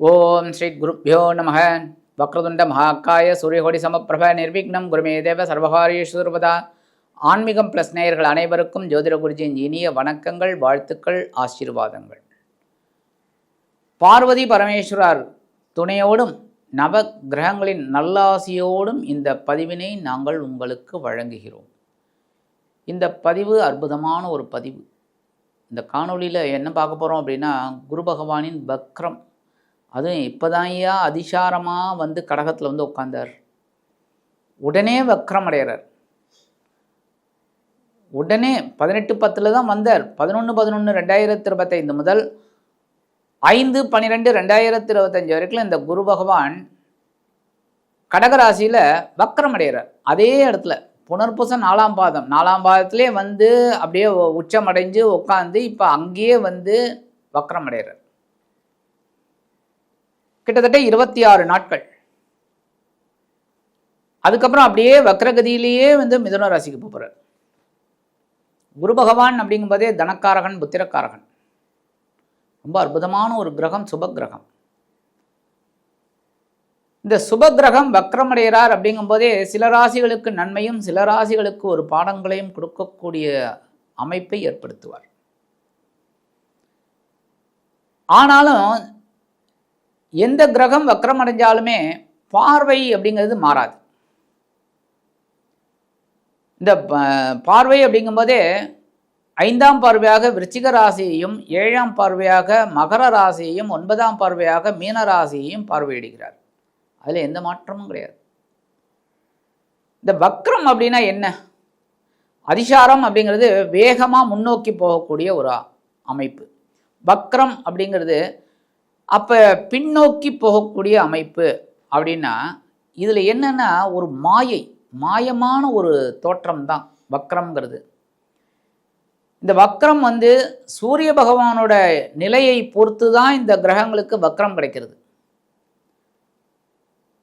ஓம் ஸ்ரீ குருப்பியோ நம வக்ரதுண்ட மகாக்காய சூரியகோடி சமப்பிரப நிர்விக்னம். குருமே தேவ சர்வகாரியஸ்வரபதா ஆன்மீகம் ப்ளஸ் நேயர்கள் அனைவருக்கும் ஜோதிட குருஜியின் இனிய வணக்கங்கள் வாழ்த்துக்கள் ஆசீர்வாதங்கள். பார்வதி பரமேஸ்வரர் துணையோடும் நவ கிரகங்களின் நல்லாசியோடும் இந்த பதிவினை நாங்கள் உங்களுக்கு வழங்குகிறோம். இந்த பதிவு அற்புதமான ஒரு பதிவு. இந்த காணொளியில் என்ன பார்க்க போகிறோம் அப்படின்னா குரு பகவானின் பக்ரம் அதுவும் இப்போதான்யா அதிசாரமாக வந்து கடகத்தில் வந்து உட்காந்தார் உடனே வக்ரம் அடைகிறார் உடனே பதினெட்டு பத்தில் தான் வந்தார். பதினொன்று பதினொன்று ரெண்டாயிரத்தி இருபத்தைந்து முதல் ஐந்து பன்னிரெண்டு ரெண்டாயிரத்தி இருபத்தஞ்சு வரைக்கும் இந்த குரு பகவான் கடகராசியில் வக்ரம் அடைகிறார் அதே இடத்துல புனர்பூசம் நாலாம் பாதம். நாலாம் பாதத்திலே வந்து அப்படியே உச்சம் அடைஞ்சு உட்காந்து இப்போ அங்கேயே வந்து வக்ரம் அடைகிறார் கிட்டத்தட்ட இருபத்தி ஆறு நாட்கள். அதுக்கப்புறம் அப்படியே வக்ரகதியிலேயே வந்து மிதுன ராசிக்கு போகிறார் குரு பகவான் அப்படிங்கும்போதே தனக்காரகன் புத்திரக்காரகன். ரொம்ப அற்புதமான ஒரு கிரகம் சுப கிரகம் இந்த சுப கிரகம் வக்ரமடைகிறார் அப்படிங்கும்போதே சில ராசிகளுக்கு நன்மையும் சில ராசிகளுக்கு ஒரு பாடங்களையும் கொடுக்கக்கூடிய அமைப்பை ஏற்படுத்துவார். ஆனாலும் எந்த கிரகம் வக்கரம் அடைஞ்சாலுமே பார்வை அப்படிங்கிறது மாறாது. இந்த பார்வை அப்படிங்கும்போதே ஐந்தாம் பார்வையாக விருச்சிக ராசியையும் ஏழாம் பார்வையாக மகர ராசியையும் ஒன்பதாம் பார்வையாக மீன ராசியையும் பார்வையிடுகிறார். அதில் எந்த மாற்றமும் கிடையாது. இந்த வக்ரம் அப்படின்னா என்ன? அதிசாரம் அப்படிங்கிறது வேகமாக முன்னோக்கி போகக்கூடிய ஒரு அமைப்பு. வக்ரம் அப்படிங்கிறது அப்போ பின்னோக்கி போகக்கூடிய அமைப்பு அப்படின்னா இதில் என்னென்னா ஒரு மாயை மாயமான ஒரு தோற்றம் தான் வக்ரம்ங்கிறது. இந்த வக்ரம் வந்து சூரிய பகவானோட நிலையை பொறுத்து தான் இந்த கிரகங்களுக்கு வக்ரம் கிடைக்கிறது.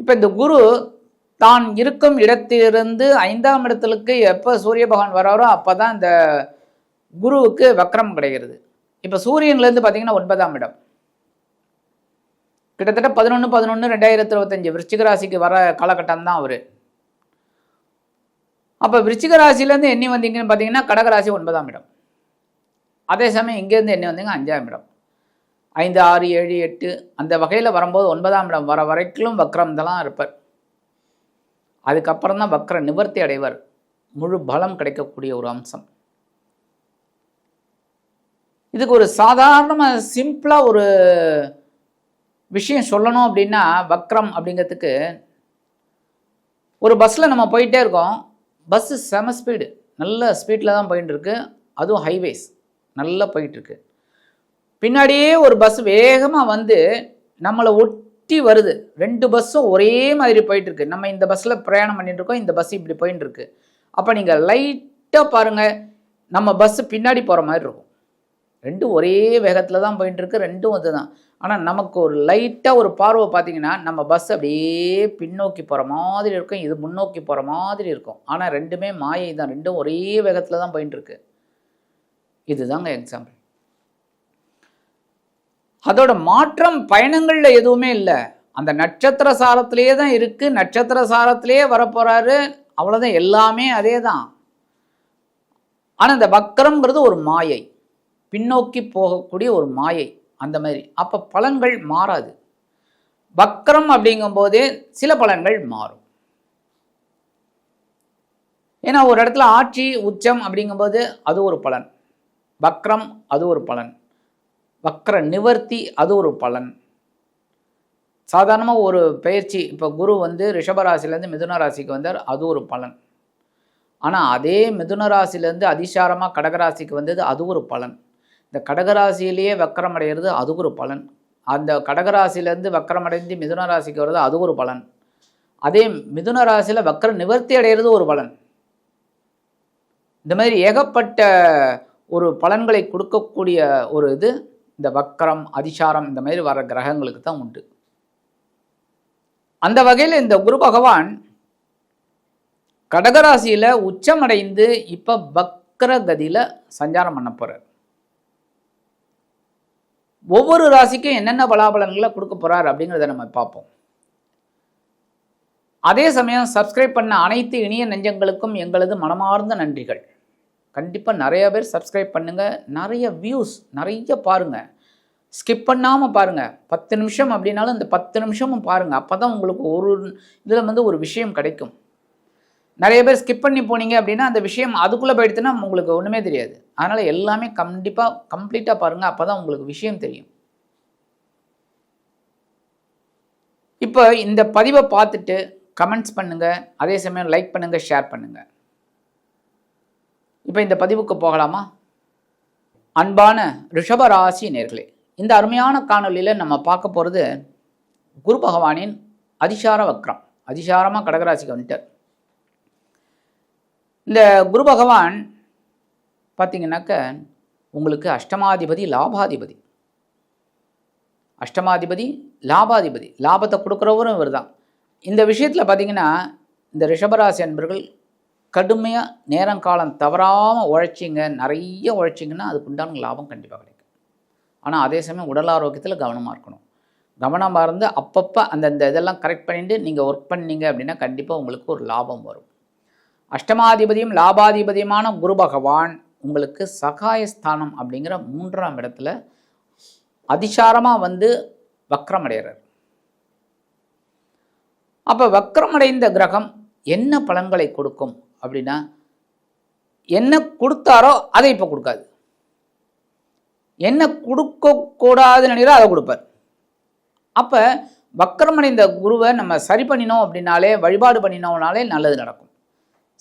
இப்போ இந்த குரு தான் இருக்கும் இடத்திலிருந்து ஐந்தாம் இடத்துக்கு எப்போ சூரிய பகவான் வராரோ அப்போ தான் இந்த குருவுக்கு வக்ரம் கிடைக்கிறது. இப்போ சூரியன்லேருந்து பார்த்தீங்கன்னா ஒன்பதாம் இடம். கிட்டத்தட்ட பதினொன்று பதினொன்று ரெண்டாயிரத்தி இருபத்தஞ்சி விருச்சிக ராசிக்கு வர காலகட்டம் தான் அவர். அப்போ விருச்சிக ராசிலேருந்து எண்ணி வந்தீங்கன்னு பார்த்தீங்கன்னா கடகராசி ஒன்பதாம் இடம். அதே சமயம் இங்கேருந்து எண்ணி வந்தீங்க அஞ்சாம் இடம். ஐந்து ஆறு ஏழு எட்டு அந்த வகையில் வரும்போது ஒன்பதாம் இடம் வர வரைக்கும் வக்ரம் தான் இருப்பார். அதுக்கப்புறம் தான் வக்ர நிவர்த்தி அடைவர். முழு பலம் கிடைக்கக்கூடிய ஒரு அம்சம். இதுக்கு ஒரு சாதாரணமாக சிம்பிளாக ஒரு விஷயம் சொல்லணும் அப்படின்னா வக்ரம் அப்படிங்கிறதுக்கு ஒரு பஸ்ஸில் நம்ம போயிட்டே இருக்கோம். பஸ்ஸு செம ஸ்பீடு நல்ல ஸ்பீடில் தான் போயிட்டு இருக்கு அதுவும் ஹைவேஸ் நல்லா போயிட்டுருக்கு. பின்னாடியே ஒரு பஸ் வேகமாக வந்து நம்மளை ஒட்டி வருது. ரெண்டு பஸ்ஸும் ஒரே மாதிரி போயிட்டுருக்கு. நம்ம இந்த பஸ்ஸில் பிரயாணம் பண்ணிட்டு இருக்கோம் இந்த பஸ் இப்படி போயிட்டுருக்கு அப்போ நீங்கள் லைட்டாக பாருங்கள் நம்ம பஸ்ஸு பின்னாடி போகிற மாதிரி இருக்கும். ரெண்டும் ஒரே வேகத்தில் தான் போயிட்டுருக்கு ரெண்டும் அதுதான் ஆனால் நமக்கு ஒரு லைட்டாக ஒரு பார்வை பார்த்தீங்கன்னா நம்ம பஸ் அப்படியே பின்னோக்கி போகிற மாதிரி இருக்கும். இது முன்னோக்கி போகிற மாதிரி இருக்கும். ஆனால் ரெண்டுமே மாயை தான். ரெண்டும் ஒரே வேகத்தில் தான் போயிட்டு இருக்கு. இதுதாங்க எக்ஸாம்பிள் அதோட மாற்றம் பயணங்களில் எதுவுமே இல்லை. அந்த நட்சத்திர சாரத்திலேயே தான் இருக்குது நட்சத்திர சாரத்திலேயே வரப்போகிறாரு அவ்வளோதான் எல்லாமே அதே தான். ஆனால் இந்த வக்கரம்ங்கிறது ஒரு மாயை. பின்னோக்கி போகக்கூடிய ஒரு மாயை. அந்த மாதிரி. அப்போ பலன்கள் மாறாது. வக்கரம் அப்படிங்கும்போதே சில பலன்கள் மாறும். ஏன்னா ஒரு இடத்துல ஆட்சி உச்சம் அப்படிங்கும்போது அது ஒரு பலன். வக்ரம் அது ஒரு பலன். வக்ர நிவர்த்தி அது ஒரு பலன். சாதாரணமாக ஒரு பயிற்சி இப்போ குரு வந்து ரிஷபராசிலேருந்து மிதுன ராசிக்கு வந்தார் அது ஒரு பலன். ஆனால் அதே மிதுன ராசிலேருந்து அதிசாரமாக கடகராசிக்கு வந்தது அது ஒரு பலன். இந்த கடகராசியிலேயே வக்கரம் அடைகிறது அது ஒரு பலன். அந்த கடகராசியிலேருந்து வக்கரம் அடைந்து மிதுன ராசிக்கு வர்றது அது ஒரு பலன். அதே மிதுன ராசியில் வக்கர நிவர்த்தி அடைகிறது ஒரு பலன். இந்த மாதிரி ஏகப்பட்ட ஒரு பலன்களை கொடுக்கக்கூடிய ஒரு இது இந்த வக்கரம் அதிசாரம் இந்த மாதிரி வர கிரகங்களுக்கு தான் உண்டு. அந்த வகையில் இந்த குரு பகவான் கடகராசியில் உச்சமடைந்து இப்போ வக்கர கதியில் சஞ்சாரம் பண்ண போகிறார் ஒவ்வொரு ராசிக்கும் என்னென்ன பலாபலன்களை கொடுக்க போறார் அப்படிங்கிறத நம்ம பார்ப்போம். அதே சமயம் சப்ஸ்கிரைப் பண்ண அனைத்து இனிய நெஞ்சங்களுக்கும் எங்களது மனமார்ந்த நன்றிகள். கண்டிப்பாக நிறைய பேர் சப்ஸ்கிரைப் பண்ணுங்கள் நிறைய வியூஸ் நிறைய பாருங்கள் ஸ்கிப் பண்ணாமல் பாருங்கள் பத்து நிமிஷம் அப்படின்னாலும் இந்த பத்து நிமிஷமும் பாருங்கள் அப்போ தான் உங்களுக்கு ஒரு இதில் வந்து ஒரு விஷயம் கிடைக்கும். நிறைய பேர் ஸ்கிப் பண்ணி போனீங்க அப்படின்னா அந்த விஷயம் அதுக்குள்ளே போயிடுச்சுன்னா உங்களுக்கு ஒன்றுமே தெரியாது. அதனால் எல்லாமே கண்டிப்பாக கம்ப்ளீட்டாக பாருங்கள் அப்போ தான் உங்களுக்கு விஷயம் தெரியும். இப்போ இந்த பதிவை பார்த்துட்டு கமெண்ட்ஸ் பண்ணுங்கள் அதே சமயம் லைக் பண்ணுங்கள் ஷேர் பண்ணுங்கள் இப்போ இந்த பதிவுக்கு போகலாமா? அன்பான ரிஷபராசி நேர்களே இந்த அருமையான காணொலியில் நம்ம பார்க்க போகிறது குரு பகவானின் அதிசார வக்ரம். அதிசாரமாக கடகராசிக்கு வந்துட்டார். இந்த குரு பகவான் பார்த்தீங்கன்னாக்க உங்களுக்கு அஷ்டமாதிபதி லாபாதிபதி. அஷ்டமாதிபதி லாபாதிபதி. லாபத்தை கொடுக்குறவரும் இவர் தான் இந்த விஷயத்தில் பார்த்தீங்கன்னா இந்த ரிஷபராசி அன்பர்கள் கடுமையாக நேரம் காலம் தவறாமல் உழைச்சிங்க நிறைய உழைச்சிங்கன்னா அதுக்கு உண்டான லாபம் கண்டிப்பாக கிடைக்கும். ஆனால் அதே சமயம் உடல் ஆரோக்கியத்தில் கவனமாக இருக்கணும். கவனமாக இருந்து அப்பப்போ அந்தந்த இதெல்லாம் கரெக்ட் பண்ணிட்டு நீங்கள் ஒர்க் பண்ணீங்க அப்படின்னா கண்டிப்பாக உங்களுக்கு ஒரு லாபம் வரும். அஷ்டமாதிபதியும் லாபாதிபதியுமான குரு பகவான் உங்களுக்கு சகாயஸ்தானம் அப்படிங்கிற மூன்றாம் இடத்துல அதிசாரமாக வந்து வக்ரமடைகிறார். அப்போ வக்ரமடைந்த கிரகம் என்ன பலன்களை கொடுக்கும் அப்படின்னா என்ன கொடுத்தாரோ அதை இப்போ கொடுக்காது. என்ன கொடுக்கக்கூடாதுன்னு நினைக்கிறோ அதை கொடுப்பார். அப்போ வக்கரமடைந்த குருவை நம்ம சரி பண்ணினோம் அப்படின்னாலே வழிபாடு பண்ணினோம்னாலே நல்லது நடக்கும்.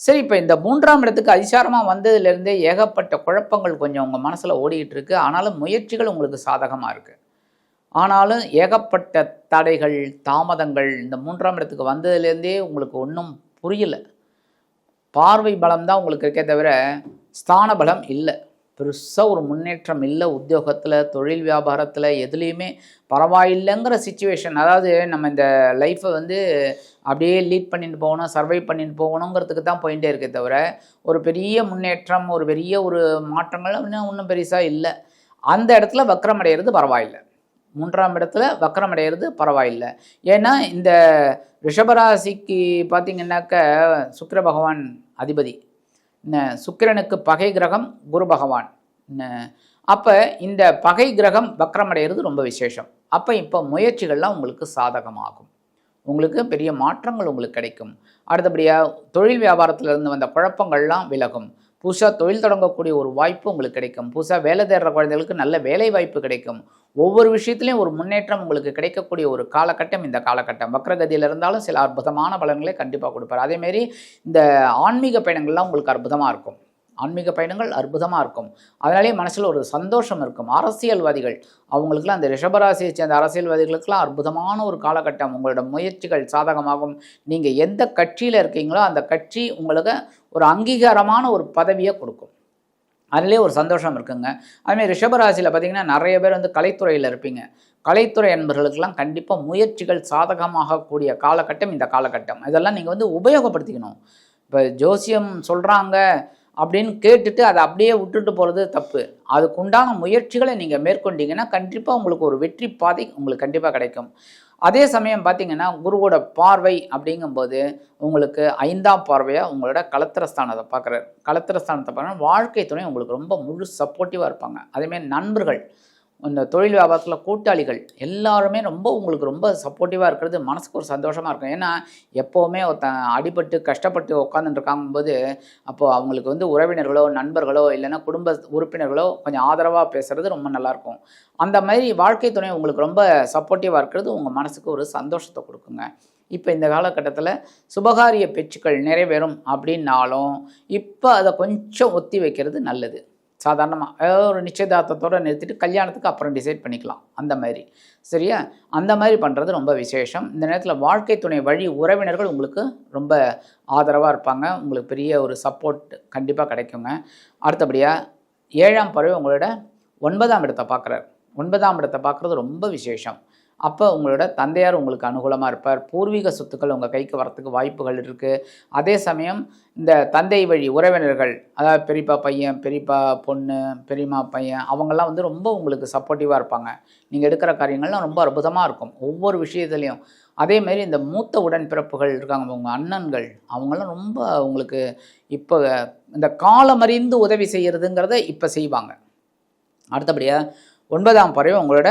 சரி இப்போ இந்த மூன்றாம் இடத்துக்கு அதிசாரமாக வந்ததுலேருந்தே ஏகப்பட்ட குழப்பங்கள் கொஞ்சம் உங்கள் மனசில் ஓடிக்கிட்டு இருக்கு ஆனாலும் முயற்சிகள் உங்களுக்கு சாதகமாக இருக்குது ஆனாலும் ஏகப்பட்ட தடைகள் தாமதங்கள் இந்த மூன்றாம் இடத்துக்கு வந்ததுலேருந்தே உங்களுக்கு ஒன்றும் புரியலை. பார்வை பலம் தான் உங்களுக்கு இருக்கே தவிர ஸ்தான பலம் இல்லை. பெருசாக ஒரு முன்னேற்றம் இல்லை உத்தியோகத்தில் தொழில் வியாபாரத்தில் எதுலேயுமே பரவாயில்லைங்கிற சுச்சுவேஷன் அதாவது நம்ம இந்த லைஃப்பை வந்து அப்படியே லீட் பண்ணிட்டு போகணும் சர்வை பண்ணிட்டு போகணுங்கிறதுக்கு தான் போயிட்டே இருக்கே தவிர ஒரு பெரிய முன்னேற்றம் ஒரு பெரிய ஒரு மாற்றங்கள் இன்னும் ஒன்றும் பெருசாக இல்லை. அந்த இடத்துல வக்கரமடைகிறது பரவாயில்லை. மூன்றாம் இடத்துல வக்கரமடைகிறது பரவாயில்லை. ஏன்னா இந்த ரிஷபராசிக்கு பார்த்திங்கன்னாக்க சுக்கர பகவான் அதிபதி. சுக்கிரனுக்கு பகை கிரகம் குரு பகவான். அப்போ இந்த பகை கிரகம் வக்கரமடைகிறது ரொம்ப விசேஷம். அப்போ இப்போ முயற்சிகள்லாம் உங்களுக்கு சாதகமாகும். உங்களுக்கு பெரிய மாற்றங்கள் உங்களுக்கு கிடைக்கும். அடுத்தபடியாக தொழில் வியாபாரத்தில் இருந்து வந்த குழப்பங்கள்லாம் விலகும். புதுசாக தொழில் தொடங்கக்கூடிய ஒரு வாய்ப்பு உங்களுக்கு கிடைக்கும். புதுசாக வேலை தேடுற குழந்தைகளுக்கு நல்ல வேலை வாய்ப்பு கிடைக்கும். ஒவ்வொரு விஷயத்துலையும் ஒரு முன்னேற்றம் உங்களுக்கு கிடைக்கக்கூடிய ஒரு காலகட்டம் இந்த காலகட்டம். வக்ரகதியில் இருந்தாலும் சில அற்புதமான பலன்களை கண்டிப்பாக கொடுப்பார். அதேமாரி இந்த ஆன்மீக பயணங்கள்லாம் உங்களுக்கு அற்புதமாக இருக்கும். ஆன்மீக பயணங்கள் அற்புதமாக இருக்கும். அதனாலே மனசில் ஒரு சந்தோஷம் இருக்கும். அரசியல்வாதிகள் அவங்களுக்குலாம் அந்த ரிஷபராசியை சேர்ந்த அரசியல்வாதிகளுக்கெல்லாம் அற்புதமான ஒரு காலகட்டம். உங்களோட முயற்சிகள் சாதகமாகும். நீங்கள் எந்த கட்சியில் இருக்கீங்களோ அந்த கட்சி உங்களுக்கு ஒரு அங்கீகாரமான ஒரு பதவியை கொடுக்கும். அதிலே ஒரு சந்தோஷம் இருக்குங்க. அதுமாதிரி ரிஷபராசியில் பார்த்தீங்கன்னா நிறைய பேர் வந்து கலைத்துறையில் இருப்பீங்க. கலைத்துறை என்பவர்களுக்கெல்லாம் கண்டிப்பாக முயற்சிகள் சாதகமாகக்கூடிய காலகட்டம் இந்த காலகட்டம். இதெல்லாம் நீங்கள் வந்து உபயோகப்படுத்திக்கணும். இப்போ ஜோசியம் சொல்கிறாங்க அப்படின்னு கேட்டுட்டு அதை அப்படியே விட்டுட்டு போகிறது தப்பு. அதுக்குண்டான முயற்சிகளை நீங்கள் மேற்கொண்டீங்கன்னா கண்டிப்பாக உங்களுக்கு ஒரு வெற்றி பாதை உங்களுக்கு கண்டிப்பாக கிடைக்கும். அதே சமயம் பார்த்தீங்கன்னா குருவோட பார்வை அப்படிங்கும்போது உங்களுக்கு ஐந்தாம் பார்வையாக உங்களோட கலத்திரஸ்தானத்தை பார்க்குறாரு கலத்திரஸ்தானத்தை பார்க்குற வாழ்க்கை துணை உங்களுக்கு ரொம்ப முழு சப்போர்ட்டிவாக இருப்பாங்க. அதேமாதிரி நண்பர்கள் இந்த தொழில் வியாபாரத்தில் கூட்டாளிகள் எல்லாருமே ரொம்ப உங்களுக்கு ரொம்ப சப்போர்ட்டிவாக இருக்கிறது மனசுக்கு ஒரு சந்தோஷமாக இருக்கும். ஏன்னா எப்போவுமே ஒருத்தன் அடிபட்டு கஷ்டப்பட்டு உட்காந்துட்டு அப்போது அவங்களுக்கு வந்து உறவினர்களோ நண்பர்களோ இல்லைன்னா குடும்ப உறுப்பினர்களோ கொஞ்சம் ஆதரவாக பேசுகிறது ரொம்ப நல்லாயிருக்கும். அந்த மாதிரி வாழ்க்கை துணை உங்களுக்கு ரொம்ப சப்போர்ட்டிவாக இருக்கிறது உங்கள் மனசுக்கு ஒரு சந்தோஷத்தை கொடுக்குங்க. இப்போ இந்த காலகட்டத்தில் சுபகாரிய பேச்சுக்கள் நிறைவேறும் அப்படின்னாலும் இப்போ அதை கொஞ்சம் ஒத்தி வைக்கிறது நல்லது. சாதாரணமாக ஒரு நிச்சயதார்த்தத்தோடு நிறுத்திட்டு கல்யாணத்துக்கு அப்புறம் டிசைட் பண்ணிக்கலாம். அந்த மாதிரி. சரியா? அந்த மாதிரி பண்ணுறது ரொம்ப விசேஷம். இந்த நேரத்தில் வாழ்க்கை துணை வழி உறவினர்கள் உங்களுக்கு ரொம்ப ஆதரவாக இருப்பாங்க. உங்களுக்கு பெரிய ஒரு சப்போர்ட் கண்டிப்பாக கிடைக்குங்க. அடுத்தபடியாக ஏழாம் பறவை உங்களோட ஒன்பதாம் இடத்தை பார்க்குறாரு. ஒன்பதாம் இடத்தை பார்க்குறது ரொம்ப விசேஷம். அப்போ உங்களோட தந்தையார் உங்களுக்கு அனுகூலமாக இருப்பார். பூர்வீக சொத்துக்கள் உங்கள் கைக்கு வரத்துக்கு வாய்ப்புகள் இருக்குது அதே சமயம் இந்த தந்தை வழி உறவினர்கள் அதாவது பெரியப்பா பையன் பெரியப்பா பொண்ணு பெரியம்மா பையன் அவங்கெல்லாம் வந்து ரொம்ப உங்களுக்கு சப்போர்ட்டிவாக இருப்பாங்க. நீங்கள் எடுக்கிற காரியங்கள்லாம் ரொம்ப அற்புதமாக இருக்கும். ஒவ்வொரு விஷயத்துலையும். அதேமாரி இந்த மூத்த உடன்பிறப்புகள் இருக்காங்க. உங்கள் அண்ணன்கள் அவங்களாம் ரொம்ப உங்களுக்கு இப்போ இந்த காலமறிந்து உதவி செய்கிறதுங்கிறத இப்போ செய்வாங்க. அடுத்தபடியாக ஒன்பதாம் பறவை உங்களோட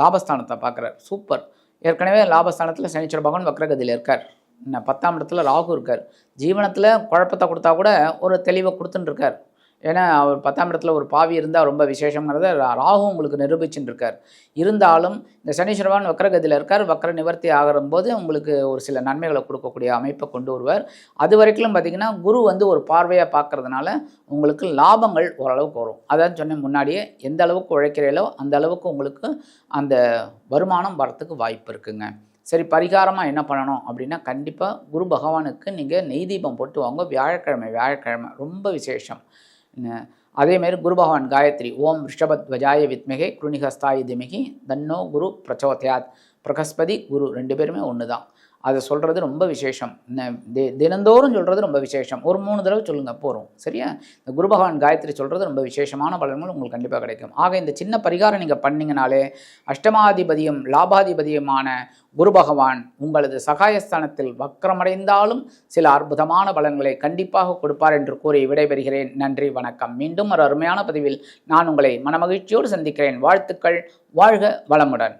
லாபஸ்தானத்தை பார்க்குறார். சூப்பர். ஏற்கனவே லாபஸ்தானத்தில் சனீஸ்வர பகவான் வக்ரகதியில் இருக்கார். என்ன பத்தாம் இடத்துல ராகு இருக்கார். ஜீவனத்தில் குழப்பத்தை கொடுத்தா கூட ஒரு தெளிவை கொடுத்துட்டு இருக்கார். ஏன்னா அவர் பத்தாம் இடத்துல ஒரு பாவி இருந்தால் ரொம்ப விசேஷங்கிறத ரா- ராகு உங்களுக்கு நிரூபிச்சுட்டு இருக்கார் இருந்தாலும் இந்த சனீஸ்வரவான் வக்ரகதியில் இருக்கார். வக்ர நிவர்த்தி ஆகிற போது உங்களுக்கு ஒரு சில நன்மைகளை கொடுக்கக்கூடிய அமைப்பை கொண்டு வருவார். அது வரைக்கும் பார்த்திங்கன்னா குரு வந்து ஒரு பார்வையாக பார்க்கறதுனால உங்களுக்கு லாபங்கள் ஓரளவுக்கு வரும். அதான் சொன்னேன் முன்னாடியே எந்த அளவுக்கு உழைக்கிறீங்களோ அந்த அளவுக்கு உங்களுக்கு அந்த வருமானம் வரத்துக்கு வாய்ப்பு இருக்குங்க. சரி பரிகாரமாக என்ன பண்ணணும் அப்படின்னா கண்டிப்பாக குரு பகவானுக்கு நீங்கள் நெய் தீபம் போட்டு வாங்க. வியாழக்கிழமை வியாழக்கிழமை ரொம்ப விசேஷம். அதேமாரி குரு பகவான் காயத்ரி ஓம் ரிஷபத்வஜாய வித்மிகை குருணிகஸ்தாய திமிகி தன்னோ குரு பிரச்சோதயாத் பிரகஸ்பதி குரு ரெண்டு பேருமே ஒன்று தான் அதை சொல்கிறது ரொம்ப விசேஷம். தினந்தோறும் சொல்கிறது ரொம்ப விசேஷம். ஒரு மூணு தடவை சொல்லுங்கள் போகிறோம் சரியா? இந்த குரு பகவான் காயத்ரி சொல்கிறது ரொம்ப விசேஷமான பலன்கள் உங்களுக்கு கண்டிப்பாக கிடைக்கும். ஆக இந்த சின்ன பரிகாரம் நீங்கள் பண்ணிங்கனாலே அஷ்டமாதிபதியும் லாபாதிபதியுமான குரு பகவான் உங்களது சகாயஸ்தானத்தில் வக்கரமடைந்தாலும் சில அற்புதமான பலன்களை கண்டிப்பாக கொடுப்பார் என்று கூறி விடைபெறுகிறேன். நன்றி வணக்கம். மீண்டும் ஒரு அருமையான பதிவில் நான் உங்களை மனமகிழ்ச்சியோடு சந்திக்கிறேன். வாழ்த்துக்கள். வாழ்க வளமுடன்.